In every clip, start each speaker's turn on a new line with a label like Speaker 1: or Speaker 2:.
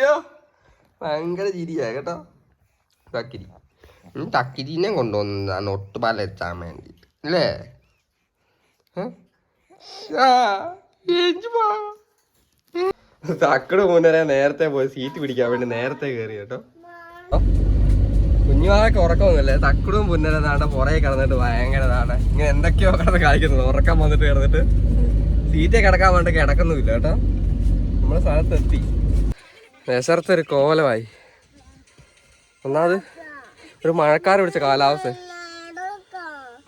Speaker 1: അയ്യോ ഭയങ്കര ചിരിയാ കേട്ടോ. തക്കിരി തക്കിരിനെ കൊണ്ടുവന്നതാണ് ഒട്ടുപാല എത്താൻ വേണ്ടി. അല്ലേ. തക്കട് മുന്നേ നേരത്തെ പോയി സീറ്റ് പിടിക്കാൻ വേണ്ടി നേരത്തെ കയറി കേട്ടോ. കുഞ്ഞുമാരൊക്കെ ഉറക്കമൊന്നുമില്ലേ തക്കടും പുന്നര നാടെ പുറകെ കിടന്നിട്ട് ഭയങ്കര നാടെ. ഇങ്ങനെ എന്തൊക്കെയോ കിടന്ന് കാണിക്കുന്നത് ഉറക്കം വന്നിട്ട് കിടന്നിട്ട്. സീറ്റേ കിടക്കാൻ വേണ്ടി കിടക്കുന്നുമില്ല കേട്ടോ. നമ്മുടെ സ്ഥലത്തെത്തി. ദേശത്തൊരു കോലമായി. ഒന്നാമത് ഒരു മഴക്കാർ പിടിച്ച കാലാവസ്ഥ.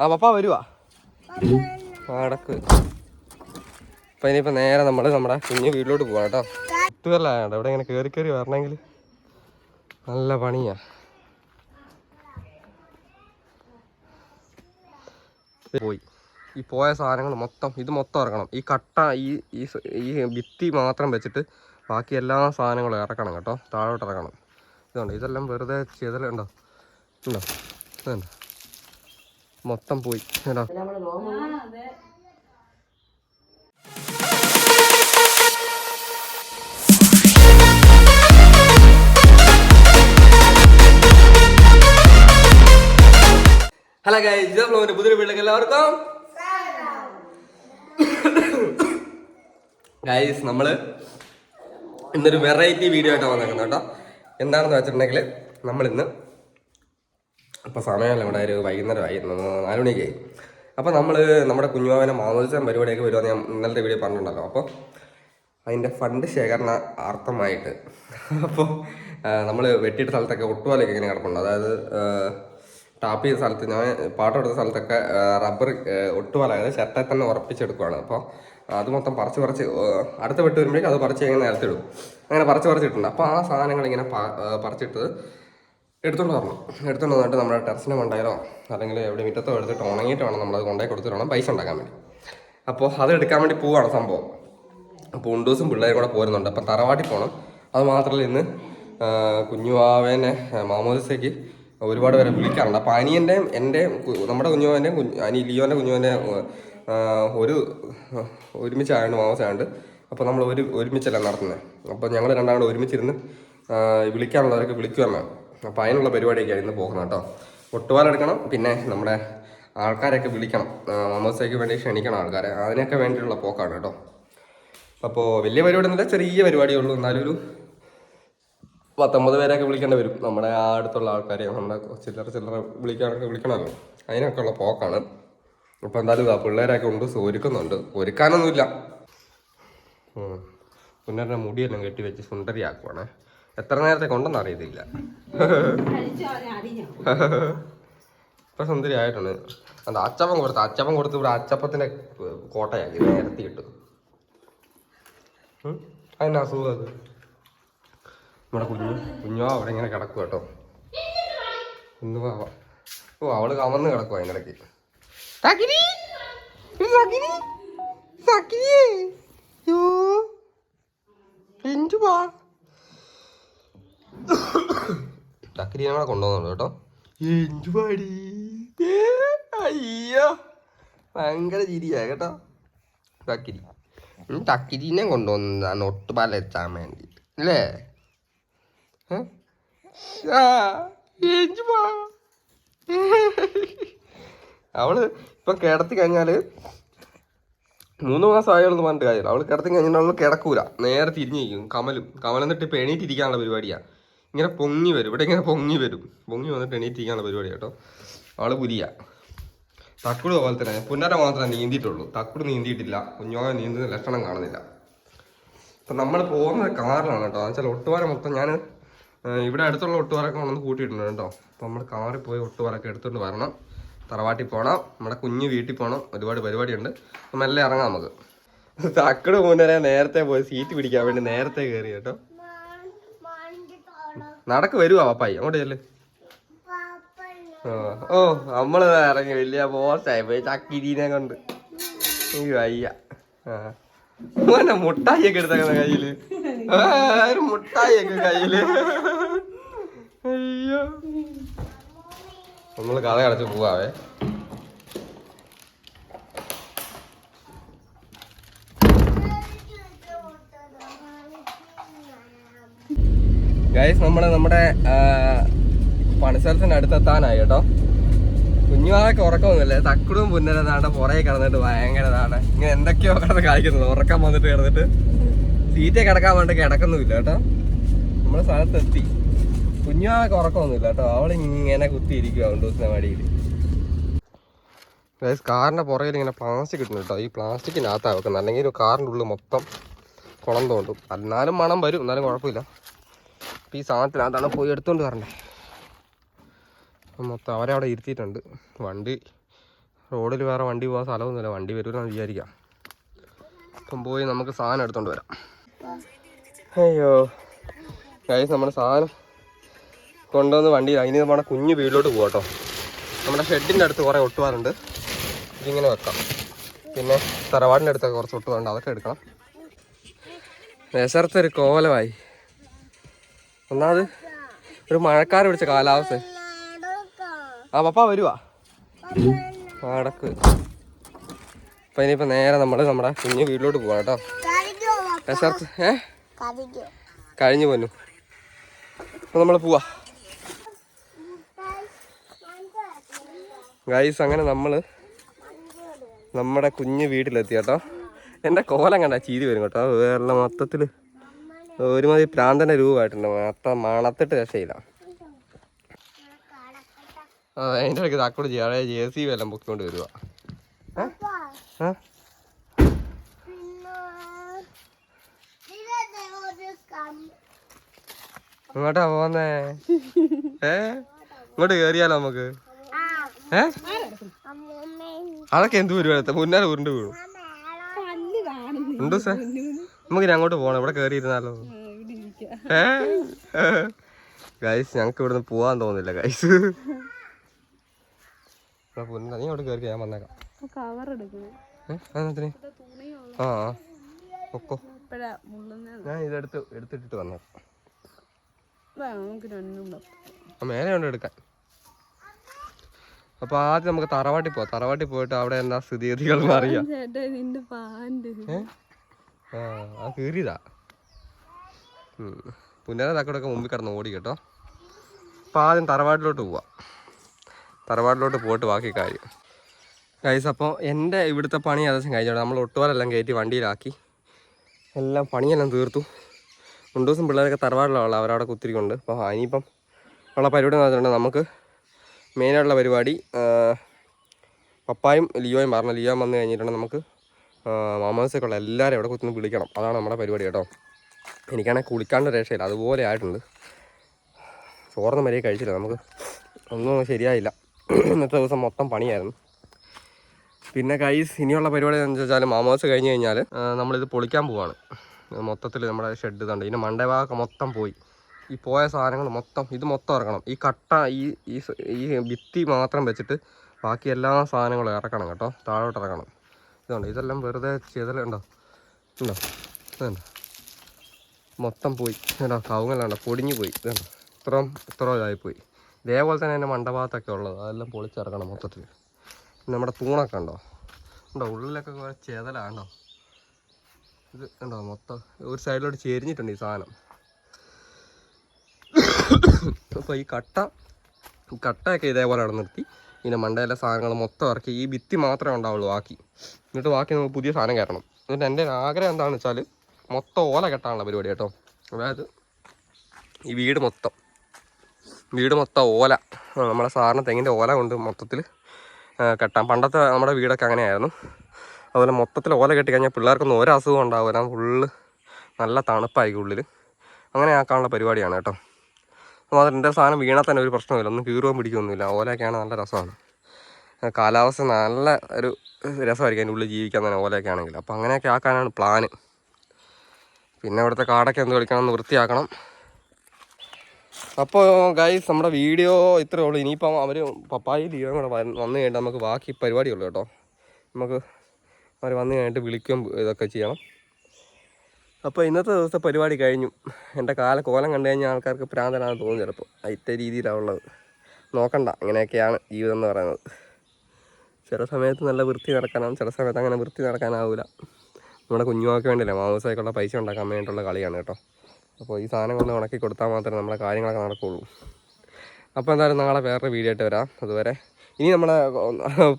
Speaker 1: ആ പപ്പ വരുവാ. അടക്ക് അപ്പൊ ഇനിയിപ്പോ നേരെ നമ്മൾ നമ്മുടെ കുഞ്ഞു വീട്ടിലോട്ട് പോവാ കേട്ടോ. ഒട്ടുകല്ലാണ്ട് ഇവിടെ ഇങ്ങനെ കേറി കയറി വരണമെങ്കിൽ നല്ല പണിയാ. പോയി. ഈ പോയ സാധനങ്ങൾ മൊത്തം ഇത് മൊത്തം ഇറക്കണം ഈ കട്ട ഈ ഈ ഭിത്തി മാത്രം വെച്ചിട്ട് ബാക്കി എല്ലാ സാധനങ്ങളും ഇറക്കണം കേട്ടോ. താഴോട്ട് ഇറക്കണം ഇതുണ്ട് ഇതെല്ലാം വെറുതെ ചെയ്തലുണ്ടോ ഉണ്ടോ? ഇതുണ്ട്. മൊത്തം പോയി. കേട്ടോ ഹലോ ഗൈസ് നമ്മുടെ പുതിയ വീട്ടിലേക്ക് എല്ലാവർക്കും. ഗൈസ് നമ്മൾ ഇന്നൊരു വെറൈറ്റി വീഡിയോ ആയിട്ടാണ് വന്നേക്കുന്നത് കേട്ടോ. എന്താണെന്ന് വെച്ചിട്ടുണ്ടെങ്കിൽ നമ്മളിന്ന് ഇപ്പോൾ സമയമല്ല ഇവിടെ ഒരു വൈകുന്നേരമായി. നാല് മണിക്കായി അപ്പോൾ നമ്മൾ നമ്മുടെ കുഞ്ഞുമാവനെ മാമോദിച്ച പരിപാടിയൊക്കെ വരുമെന്ന് ഞാൻ ഇന്നലത്തെ വീഡിയോ പറഞ്ഞിട്ടുണ്ടല്ലോ. അപ്പോൾ അതിന്റെ ഫണ്ട് ശേഖരണ അർത്ഥമായിട്ട് അപ്പോൾ നമ്മൾ വെട്ടിയിട്ട സ്ഥലത്തൊക്കെ ഒട്ടുപാലൊക്കെ ഇങ്ങനെ കിടപ്പുണ്ട്. അതായത് ടാപ്പ് ചെയ്ത സ്ഥലത്ത് ഞാൻ പാട്ടെടുത്ത സ്ഥലത്തൊക്കെ റബ്ബർ ഒട്ടുപോലെ അതായത് ചിരട്ടയിൽ തന്നെ ഉറപ്പിച്ചെടുക്കുവാണ്. അപ്പോൾ അത് മൊത്തം പറിച്ച് പറിച്ച് അടുത്ത വെട്ട് വരുമ്പോഴേക്കും അത് പറിച്ച് ഇങ്ങനെ നിലത്തിടും അങ്ങനെ പറിച്ച് പറിച്ചിട്ടുണ്ട്. അപ്പോൾ ആ സാധനങ്ങൾ ഇങ്ങനെ പറിച്ചിട്ട് എടുത്തോണ്ട് വരണം. എടുത്തോണ്ട് വന്നിട്ട് നമ്മുടെ ടെറസിനെ കൊണ്ടായാലോ അല്ലെങ്കിൽ എവിടെ മുറ്റത്തോ എടുത്തിട്ട് ഉണങ്ങിയിട്ട് വേണം നമ്മളത് കൊണ്ടുപോയി കൊടുത്തിട്ട് വേണം പൈസ ഉണ്ടാക്കാൻ വേണ്ടി. അപ്പോൾ അത് എടുക്കാൻ വേണ്ടി പോവാണ് സംഭവം. അപ്പോൾ ഉണ്ടൂസും പിള്ളേരും കൂടെ പോരുന്നുണ്ട്. അപ്പം തറവാട്ടിൽ പോകണം അത് മാത്രമല്ല ഇന്ന് കുഞ്ഞുവാവേനെ മാമോദിസയ്ക്ക് ഒരുപാട് പേരെ വിളിക്കാറുണ്ട്. അപ്പോൾ അനിയന്റെ എന്റെ നമ്മുടെ കുഞ്ഞുമോന്റെ കുഞ്ഞു അനി ലിയോന്റെ കുഞ്ഞുവാന്റെ ഒരു ഒരുമിച്ചായിരുന്നു മാമോസായതുകൊണ്ട് അപ്പോൾ നമ്മൾ ഒരു ഒരുമിച്ചല്ല നടത്തുന്നത് അപ്പോൾ ഞങ്ങൾ രണ്ടാളും ഒരുമിച്ചിരുന്ന് വിളിക്കാനുള്ളവരൊക്കെ വിളിക്കാനുള്ളവരൊക്കെ വിളിക്കുകയാണ് അപ്പോൾ അതിനുള്ള പരിപാടിയൊക്കെയാണ് ഇന്ന് പോകുന്നത് കേട്ടോ. ഒട്ടുപാലെടുക്കണം പിന്നെ നമ്മുടെ ആൾക്കാരെയൊക്കെ വിളിക്കണം. മാമോസയ്ക്ക് വേണ്ടി ക്ഷണിക്കണം ആൾക്കാരെ. അതിനൊക്കെ വേണ്ടിയിട്ടുള്ള പോക്കാണ് കേട്ടോ. അപ്പോൾ വലിയ പരിപാടി ഒന്നുമില്ല ചെറിയ പരിപാടിയേ ഉള്ളൂ. എന്നാലും ഒരു പത്തൊമ്പത് പേരെയൊക്കെ വിളിക്കേണ്ടി വരും. നമ്മുടെ ആ അടുത്തുള്ള ആൾക്കാരെ നമ്മുടെ ചില്ലറ ചില്ലറ വിളിക്കാനൊക്കെ വിളിക്കണമല്ലോ. അതിനൊക്കെ ഉള്ള പോക്കാണ്. ഇപ്പം എന്തായാലും ഇതാ പിള്ളേരൊക്കെ ഉണ്ട് ഒരുക്കുന്നുണ്ട്. ഒരുക്കാനൊന്നുമില്ല. ഉം. പുന്നറിന്റെ മുടിയെല്ലാം കെട്ടി വെച്ച് സുന്ദരിയാക്കുവാണ്. എത്ര നേരത്തെ കൊണ്ടെന്ന് അറിയത്തില്ല. ഇപ്പം സുന്ദരി ആയിട്ടുണ്ട് അത് അച്ചപ്പം കൊടുത്ത് അച്ചപ്പം കൊടുത്ത് ഇവിടെ അച്ചപ്പത്തിന്റെ കോട്ടയാക്കി നേരത്തെ ഇട്ടു ഉം? അതിന് അത്? നമ്മുടെ കുഞ്ഞു കുഞ്ഞോ അവിടെ ഇങ്ങനെ കിടക്കും കേട്ടോ. ഒന്ന് പാവ ഓ അവൾ കമന്ന് കിടക്കും അതിനിടയ്ക്ക്? ചക്കിരി ഞങ്ങളെ കൊണ്ടുപോകുന്നുണ്ട് കേട്ടോ. അയ്യോ. ഭയങ്കര ചിരിയാ കേട്ടോ. ടക്കിരി ടക്കിരിനെ കൊണ്ടുവന്നതാണ് ഒട്ടുപാല എത്താൻ വേണ്ടി. അല്ലേ? അവൾ ഇപ്പൊ കിടത്തി കഴിഞ്ഞാൽ മൂന്ന് മാസം ആയോളെന്ന് പറഞ്ഞിട്ട് കാര്യമില്ല. അവൾ കിടത്തി കഴിഞ്ഞാൽ അവൾ കിടക്കൂല. നേരെ തിരിഞ്ഞിരിക്കും കമലും. കമലം എന്നിട്ട് ഇപ്പൊ എണീറ്റിരിക്കാനുള്ള പരിപാടിയാ. ഇങ്ങനെ പൊങ്ങി വരും. ഇവിടെ ഇങ്ങനെ പൊങ്ങി വരും. പൊങ്ങി വന്നിട്ട് എണീറ്റിരിക്കാനുള്ള പരിപാടി കേട്ടോ. അവൾ പുലിയ. തക്കുട് പോലെ തന്നെ. പുന്നര മാത്രമേ നീന്തിയിട്ടുള്ളൂ. തക്കുട് നീന്തിയിട്ടില്ല. കുഞ്ഞോ നീന്തുന്ന ലക്ഷണം കാണുന്നില്ല. അപ്പൊ നമ്മൾ പോകുന്നത് കാറിലാണ് കേട്ടോ. എന്ന് വെച്ചാൽ ഒട്ടുപാറ മൊത്തം ഞാൻ ഇവിടെ അടുത്തുള്ള ഒട്ടുപാറൊക്കെ കൊണ്ടുവന്ന് കൂട്ടിയിട്ടുണ്ട് കേട്ടോ. അപ്പം നമ്മൾ കാറിൽ പോയി ഒട്ടുപാറൊക്കെ എടുത്തുകൊണ്ട് വരണം. തറവാട്ടിൽ പോകണം നമ്മുടെ കുഞ്ഞ് വീട്ടിൽ പോകണം ഒരുപാട് പരിപാടിയുണ്ട്. അപ്പം മെല്ലെ ഇറങ്ങാം നമുക്ക്. തക്കട് മുന്നേ നേരത്തെ പോയി സീറ്റ് പിടിക്കാൻ വേണ്ടി നേരത്തെ കയറി കേട്ടോ. നടക്ക് വരുവാ പപ്പായി. അങ്ങോട്ട് ചെല്ല്. ഓ നമ്മൾ ഇറങ്ങി. വലിയ ബോസായി പോയി ചക്കിരീനെ കൊണ്ട്. വയ്യ. ആ. മോനെ മുട്ടായിയൊക്കെ എടുത്തേക്കുന്ന കയ്യിൽ. മുട്ടായി ഒക്കെ കയ്യിൽ. നമ്മൾ കഥ അടച്ച് പോവാവേ. ഗൈസ് നമ്മൾ നമ്മുടെ പണിസ്ഥലത്തിന്റെ അടുത്തെത്താനായി കേട്ടോ. കുഞ്ഞുമാവൊക്കെ ഉറക്കമൊന്നുമില്ല. തക്കുടും പുന്നരതാണ് പുറകെ കിടന്നിട്ട് ഭയങ്കരതാണ് ഇങ്ങനെ എന്തൊക്കെയോ കിടന്ന് കാണിക്കുന്നത് ഉറക്കം വന്നിട്ട് കിടന്നിട്ട്. സീറ്റേ കിടക്കാൻ വേണ്ടി കിടക്കുന്നുമില്ല കേട്ടോ. നമ്മുടെ സ്ഥലത്തെത്തി. കുഞ്ഞുമാവൊക്കെ ഉറക്കമൊന്നുമില്ല കേട്ടോ. അവളിങ്ങനെ കുത്തിയിരിക്കുക ഉണ്ടൂസിന്റെ മടിയിൽ ഗൈസ് കാറിന്റെ പുറകിൽ ഇങ്ങനെ പ്ലാസ്റ്റിക് കിട്ടുന്നു കേട്ടോ. ഈ പ്ലാസ്റ്റിക്കിനകത്താണ് വെക്കുന്നത് അല്ലെങ്കിൽ കാറിന്റെ ഉള്ളിൽ മൊത്തം കുളം തോണ്ടും. എന്നാലും മണം വരും. എന്നാലും കുഴപ്പമില്ല. അപ്പം ഈ സാധനത്തിനകത്താണ് പോയി എടുത്തുകൊണ്ട് വരണ്ടേ. അപ്പം മൊത്തം അവരെ അവിടെ ഇരുത്തിയിട്ടുണ്ട്. വണ്ടി റോഡിൽ വേറെ വണ്ടി പോകാൻ സ്ഥലമൊന്നുമില്ല. വണ്ടി വരുമെന്ന് വിചാരിക്കാം. അപ്പം പോയി നമുക്ക് സാധനം എടുത്തുകൊണ്ട് വരാം. അയ്യോ. ഗൈസ് നമ്മുടെ സാധനം കൊണ്ടുവന്ന് വണ്ടി അതിന് നമ്മുടെ കുഞ്ഞു വീട്ടിലോട്ട് പോകാട്ടോ നമ്മുടെ ഷെഡിന്റെ അടുത്ത് കുറേ ഒട്ടുവാറുണ്ട്. ഇതിങ്ങനെ വെക്കാം. പിന്നെ തറവാടിന്റെ അടുത്തൊക്കെ കുറച്ച് ഒട്ടുവാറുണ്ട്. അതൊക്കെ എടുക്കണം. വിശർത്തൊരു കോലമായി. ഒന്നാമത് ഒരു മഴക്കാർ പിടിച്ച കാലാവസ്ഥ. ആ പപ്പ വരുവാ. അടക്ക് അപ്പൊ ഇനിയിപ്പോൾ നേരെ നമ്മൾ നമ്മുടെ കുഞ്ഞു വീട്ടിലോട്ട് പോവാം കേട്ടോ വിശർത്ത് ഏ? കഴിഞ്ഞു പോന്നു. അപ്പൊ നമ്മൾ പോവാ. ഗൈസ് അങ്ങനെ നമ്മൾ നമ്മുടെ കുഞ്ഞ് വീട്ടിലെത്തി കേട്ടോ. എന്റെ കോലം കണ്ട ചീതി വരും കേട്ടോ. വേറെ മൊത്തത്തിൽ ഒരുമാതിരി പ്രാന്തന്റെ രൂപമായിട്ടുണ്ട്. മൊത്തം മണത്തിട്ട് രക്ഷയില്ല അതിന്റെ ഇടയ്ക്ക് താക്കോട് ചെയ്യാതെ ജെ സി ബി എല്ലാം പൊക്കിക്കൊണ്ട് വരിക ഇങ്ങോട്ടാ പോന്നേ? ഏ? ഇങ്ങോട്ട് കയറിയാലോ നമുക്ക്? ഏ? അതൊക്കെ എന്ത് പരിപാടി? മുന്നാലെ ഉരുണ്ട് വീഴും ഉണ്ട് സാർ നമുക്ക് അങ്ങോട്ട് പോകണം ഇവിടെ കേറിയിരുന്നാലോ? ഏ? ഗൈസ് ഞങ്ങക്ക് ഇവിടുന്ന് പോവാൻ തോന്നുന്നില്ല ഗൈസ് പുന്ന. നീ അവിടെ കയറി ഞാൻ വന്നേക്കാം. അതിനകത്തിന് ആ ഒക്കോ ഞാൻ ഇതെടുത്ത് എടുത്തിട്ടിട്ട് വന്നേക്കാം. മേലെ കൊണ്ട് എടുക്കാൻ അപ്പൊ ആദ്യം നമുക്ക് തറവാട്ടി പോവാം. തറവാട്ടി പോയിട്ട് അവിടെ എന്താ സ്ഥിതിഗതികൾ അറിയാം. ആ കീറിയതാ. പുന്നര തക്കടൊക്കെ മുമ്പിൽ കിടന്ന് ഓടി കേട്ടോ. അപ്പൊ ആദ്യം തറവാട്ടിലോട്ട് പോവാം. തറവാട്ടിലോട്ട് പോയിട്ട് ബാക്കി കാര്യം. ഗൈസ് അപ്പോൾ എന്റെ ഇവിടുത്തെ പണി ഏകദേശം കഴിഞ്ഞോട്ടെ നമ്മൾ ഒട്ടുപാലെല്ലാം കയറ്റി വണ്ടിയിലാക്കി. എല്ലാം പണിയെല്ലാം തീർത്തു. രണ്ടു ദിവസം പിള്ളേരൊക്കെ തറവാടിലുള്ള അവരവിടെ കുത്തിരിക്കുന്നുണ്ട്. അപ്പോൾ ഇനിയിപ്പം ഉള്ള പരിപാടി എന്ന് നമുക്ക് മെയിനായിട്ടുള്ള പരിപാടി പപ്പായും ലിയോയും പറഞ്ഞു ലിയോ വന്നു കഴിഞ്ഞിട്ടുണ്ടെങ്കിൽ നമുക്ക്. മാമോസൊക്കെ ഉള്ള എല്ലാവരും ഇവിടെ കുത്തുനിന്ന് വിളിക്കണം. അതാണ് നമ്മുടെ പരിപാടി കേട്ടോ. എനിക്കാണെങ്കിൽ കുളിക്കാണ്ട് രക്ഷയില്ല. അതുപോലെ ആയിട്ടുണ്ട്. ചോറൊന്നും മര്യാദ കഴിച്ചില്ല നമുക്ക്. ഒന്നും ശരിയായില്ല. ഇന്നത്തെ ദിവസം മൊത്തം പണിയായിരുന്നു. പിന്നെ കൈസ് ഇനിയുള്ള പരിപാടി എന്ന് വെച്ചാൽ മാമോസ് കഴിഞ്ഞ് കഴിഞ്ഞാൽ നമ്മളിത് പൊളിക്കാൻ പോവാണ്. മൊത്തത്തിൽ നമ്മുടെ ഷെഡ് ഇതുണ്ട്. ഇതിന്റെ മണ്ടഭാഗമൊക്കെ മൊത്തം പോയി. ഈ പോയ സാധനങ്ങൾ മൊത്തം ഇത് മൊത്തം ഇറക്കണം. ഈ കട്ട ഈ ഈ ഭിത്തി മാത്രം വെച്ചിട്ട് ബാക്കി എല്ലാ സാധനങ്ങളും ഇറക്കണം കേട്ടോ. താഴോട്ട് ഇറക്കണം ഇതുണ്ട് ഇതെല്ലാം വെറുതെ ചെയ്തലുണ്ടോ ഉണ്ടോ? ഇതുണ്ടോ. മൊത്തം പോയി. ഇതുണ്ടോ? കവുങ്ങലുണ്ടോ പൊടിഞ്ഞു പോയി. ഇതുണ്ട്. ഇത്രയും ഇത്രയും ഇതായിപ്പോയി ഇതേപോലെ തന്നെ എന്റെ മണ്ടഭാഗത്തൊക്കെ ഉള്ളത്. അതെല്ലാം പൊളിച്ചിറക്കണം മൊത്തത്തിൽ നമ്മുടെ തൂണൊക്കെ ഉണ്ടോ? ഉണ്ടോ? ഉള്ളിലൊക്കെ കുറേ ചേതലാണ്ടോ ഇത് ഉണ്ടോ? മൊത്തം ഒരു സൈഡിലോട്ട് ചെരിഞ്ഞിട്ടുണ്ട് ഈ സാധനം. അപ്പോൾ ഈ കട്ട കട്ടയൊക്കെ ഇതേപോലെ അവിടെ നിർത്തി. ഇതിന്റെ മണ്ടയിലെ സാധനങ്ങൾ മൊത്തം ഇറക്കി. ഈ ഭിത്തി മാത്രമേ ഉണ്ടാവുള്ളൂ ബാക്കി. എന്നിട്ട് ബാക്കി നമുക്ക് പുതിയ സാധനം കയറണം എന്നിട്ട് എന്റെ ആഗ്രഹം എന്താണെന്ന് വെച്ചാൽ മൊത്തം ഓല കെട്ടാനുള്ള പരിപാടി കേട്ടോ. അതായത് ഈ വീട് മൊത്തം. വീട് മൊത്തം ഓല. നമ്മുടെ സാറിന് തെങ്ങിന്റെ ഓല കൊണ്ട് മൊത്തത്തിൽ കെട്ടാം. പണ്ടത്തെ നമ്മുടെ വീടൊക്കെ അങ്ങനെയായിരുന്നു. അതുപോലെ മൊത്തത്തിൽ ഓല കെട്ടി കഴിഞ്ഞാൽ പിള്ളേർക്കൊന്നും ഒരു അസുഖം ഉണ്ടാവില്ല. ഫുള്ള് നല്ല തണുപ്പായിരിക്കും ഉള്ളിൽ അങ്ങനെ ആക്കാനുള്ള പരിപാടിയാണ് കേട്ടോ. അത് എന്റെ സാധനം വീണാൽ തന്നെ ഒരു പ്രശ്നമില്ല ഒന്നും കീറുവാൻ പിടിക്കുകയൊന്നുമില്ല. ഓലയൊക്കെയാണ് നല്ല രസമാണ്. കാലാവസ്ഥ നല്ല ഒരു രസമായിരിക്കും അതിന്റെ ഉള്ളിൽ ജീവിക്കാൻ തന്നെ ഓലയൊക്കെ ആണെങ്കിൽ. അപ്പോൾ അങ്ങനെയൊക്കെ ആക്കാനാണ് പ്ലാന് പിന്നെ ഇവിടുത്തെ കാടൊക്കെ എന്ത് കളിക്കണം എന്ന് വൃത്തിയാക്കണം. അപ്പോൾ ഗൈസ് നമ്മുടെ വീഡിയോ ഇത്രയേ ഉള്ളൂ. ഇനിയിപ്പം അവർ പപ്പായി ലീവും കൂടെ വന്ന് കഴിഞ്ഞിട്ട് നമുക്ക് ബാക്കി പരിപാടിയുള്ളൂ കേട്ടോ. നമുക്ക് അവർ വന്നു കഴിഞ്ഞിട്ട് വിളിക്കും ഇതൊക്കെ ചെയ്യണം. അപ്പോൾ ഇന്നത്തെ ദിവസത്തെ പരിപാടി കഴിഞ്ഞു. എന്റെ കാല കോലം കണ്ടു കഴിഞ്ഞാൽ ആൾക്കാർക്ക് പ്രാന്തനാണെന്ന് തോന്നും ചിലപ്പോൾ അതിന്റെ രീതിയിലാണ് ഉള്ളത്. നോക്കണ്ട അങ്ങനെയൊക്കെയാണ് ജീവിതം എന്ന് പറയുന്നത്. ചില സമയത്ത് നല്ല വൃത്തി നടക്കാനാവും ചില സമയത്ത് അങ്ങനെ വൃത്തി നടക്കാനാവില്ല നമ്മുടെ കുഞ്ഞുമാക്ക് വേണ്ടിയില്ല മാമസായിക്കുള്ള പൈസ ഉണ്ടാക്കാൻ വേണ്ടിയിട്ടുള്ള കളിയാണ് കേട്ടോ. അപ്പോൾ ഈ സാധനങ്ങളൊന്നും ഉണക്കി കൊടുത്താൽ മാത്രമേ നമ്മളെ കാര്യങ്ങളൊക്കെ നടക്കുകയുള്ളൂ അപ്പോൾ എന്തായാലും നാളെ വേറൊരു വീഡിയോ ആയിട്ട് വരാം അതുവരെ. ഇനി നമ്മളെ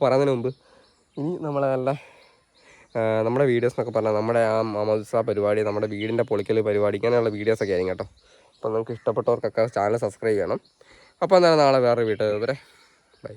Speaker 1: പറയുന്നതിന് മുമ്പ് ഇനി നമ്മളെ നല്ല നമ്മുടെ വീഡിയോസ് എന്നൊക്കെ പറഞ്ഞാൽ നമ്മുടെ ആ മമോദിസ പരിപാടി നമ്മുടെ വീടിന്റെ പൊളിക്കൽ പരിപാടി ഇങ്ങനെയുള്ള വീഡിയോസൊക്കെ ആയിരിക്കും കേട്ടോ. അപ്പോൾ നമുക്ക് ഇഷ്ടപ്പെട്ടവർക്കൊക്കെ ചാനൽ സബ്സ്ക്രൈബ് ചെയ്യണം. അപ്പോൾ എന്തായാലും നാളെ വേറെ വീട്ടിൽ വരെ. ബൈ.